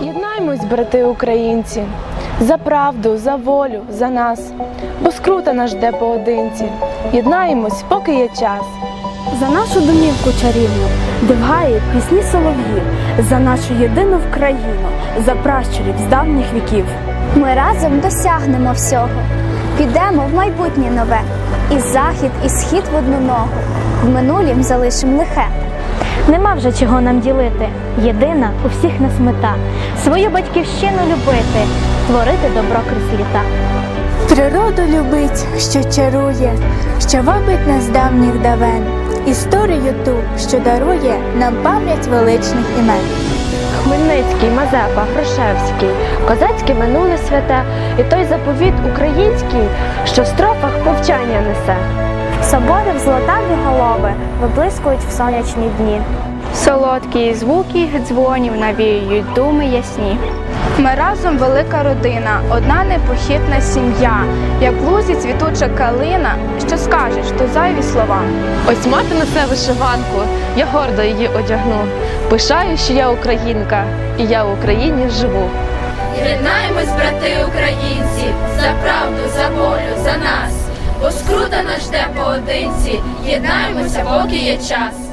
Єднаймось, брати українці, за правду, за волю, за нас, бо скрута нас жде поодинці. Єднаємось, поки є час. За нашу домівку чарівну, де вгає пісні солов'їв, за нашу єдину Вкраїну, за пращурів з давніх віків. Ми разом досягнемо всього, підемо в майбутнє нове, і захід, і схід в одну ногу, в минулім залишим лихе. Нема вже чого нам ділити. Єдина у всіх нас мета свою батьківщину любити, творити добро крізь літа. Природу любить, що чарує, що вабить нас давніх давен, історію ту, що дарує нам пам'ять величних імен. Хмельницький, Мазепа, Грушевський, козацьке минуле святе, і той заповіт український, що в строфах повчання несе. Соборів золотаві голови виблискують в сонячні дні. Солодкі звуки дзвонів навіюють думи ясні. Ми разом велика родина, одна непохитна сім'я, як в лузі цвітуча калина, що скажеш, то зайві слова. Ось мати несе вишиванку, я гордо її одягну. Пишаю, що я українка, і я в Україні живу. Єднаємось, брати українці, за правду, за волю, за нас, бо скрута нас жде поодинці, єднаємося, поки є час.